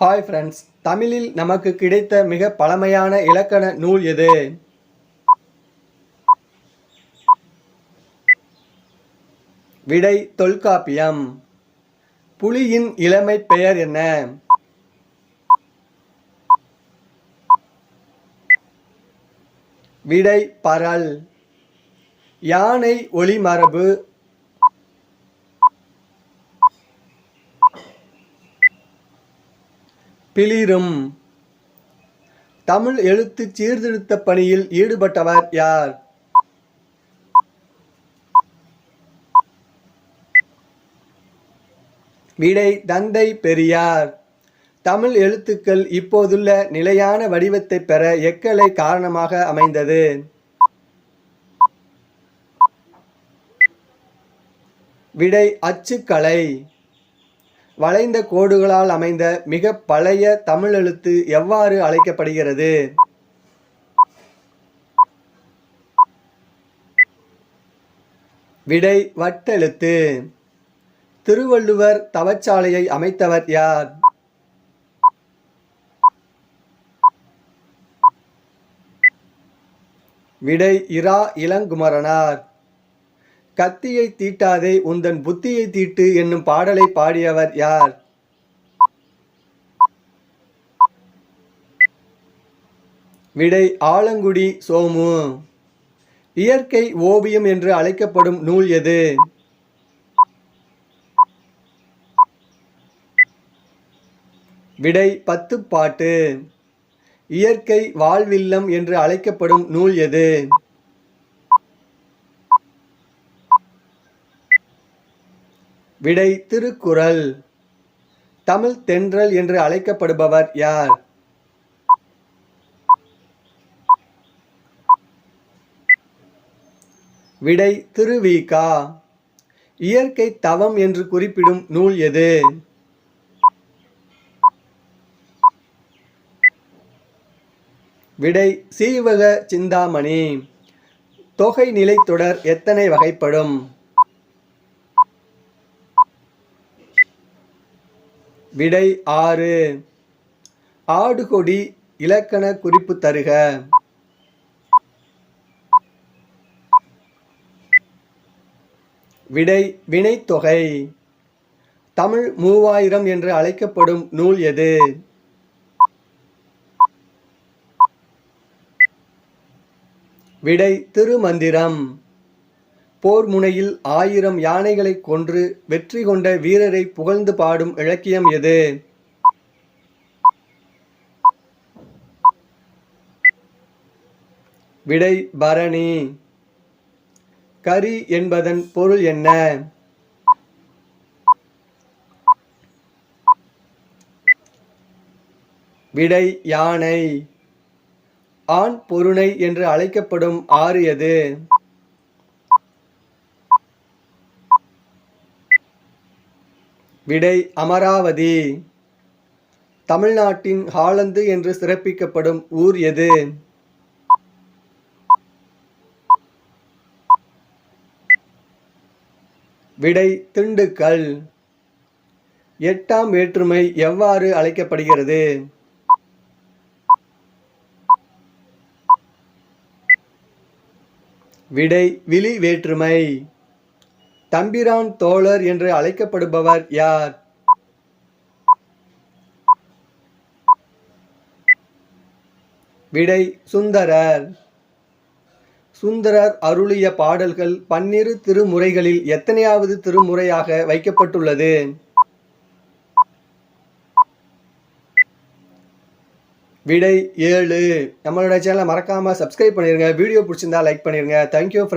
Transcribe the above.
Hi friends தமிழில் நமக்கு கிடைத்த மிக பழமையான இலக்கண நூல் எது? விடை தொல்காப்பியம். புலியின் இளமை பெயர் என்ன? விடை பரல். யானை ஒளிமரபு பிளிரும். தமிழ் எழுத்து சீர்திருத்த பணியில் ஈடுபட்டவர் யார்? விடை தந்தை பெரியார். தமிழ் எழுத்துக்கள் இப்போதுள்ள நிலையான வடிவத்தை பெற எக்கலை காரணமாக அமைந்தது. விடை அச்சுக்கலை. வளைந்த கோடுகளால் அமைந்த மிக பழைய தமிழ் எழுத்து எவ்வாறு அழைக்கப்படுகிறது? விடை வட்டெழுத்து. திருவள்ளுவர் தவச்சாலையை அமைத்தவர் யார்? விடை இரா இளங்குமரனார். கத்தியை தீட்டாதே உந்தன் புத்தியை தீட்டு என்னும் பாடலை பாடியவர் யார்? விடை ஆலங்குடி சோமு. இயற்கை ஓவியம் என்று அழைக்கப்படும் நூல் எது? விடை பத்து பாட்டு இயற்கை வாழ்வில்லம் என்று அழைக்கப்படும் நூல் எது? விடை திருக்குறள். தமிழ் தென்றல் என்று அழைக்கப்படுபவர் யார்? விடை திருவிகா. இயற்கை தவம் என்று குறிப்பிடும் நூல் எது? விடை சீவக சிந்தாமணி. தொகை நிலை தொடர் எத்தனை வகைப்படும்? விடை ஆறு. ஆடுகொடி இலக்கண குறிப்பு தருக. விடை வினைத்தொகை தமிழ் மூவாயிரம் என்று அழைக்கப்படும் நூல் எது? விடை திருமந்திரம். போர் முனையில் ஆயிரம் யானைகளை கொன்று வெற்றி கொண்ட வீரரை புகழ்ந்து பாடும் இலக்கியம் எது? விடை பரணி. கரி என்பதன் பொருள் என்ன? விடை யானை. ஆண் பொருணை என்று அழைக்கப்படும் ஆறு எது? விடை அமராவதி. தமிழ்நாட்டின் ஹாலந்து என்று சிறப்பிக்கப்படும் ஊர் எது? விடை திண்டுக்கல். எட்டாம் வேற்றுமை எவ்வாறு அழைக்கப்படுகிறது? விடை விழி வேற்றுமை. தம்பிரான் தோழர் என்று அழைக்கப்படுபவர் யார்? விடை சுந்தரர். சுந்தரர் அருளிய பாடல்கள் பன்னிரு திருமுறைகளில் எத்தனையாவது திருமுறையாக வைக்கப்பட்டுள்ளது? விடை ஏழு. நம்மளோட சேனலை மறக்காமல் சப்ஸ்கிரைப் பண்ணிடுங்க வீடியோ பிடிச்சிருந்தா லைக் பண்ணிடுங்க தேங்க்யூ ஃப்ரெண்ட்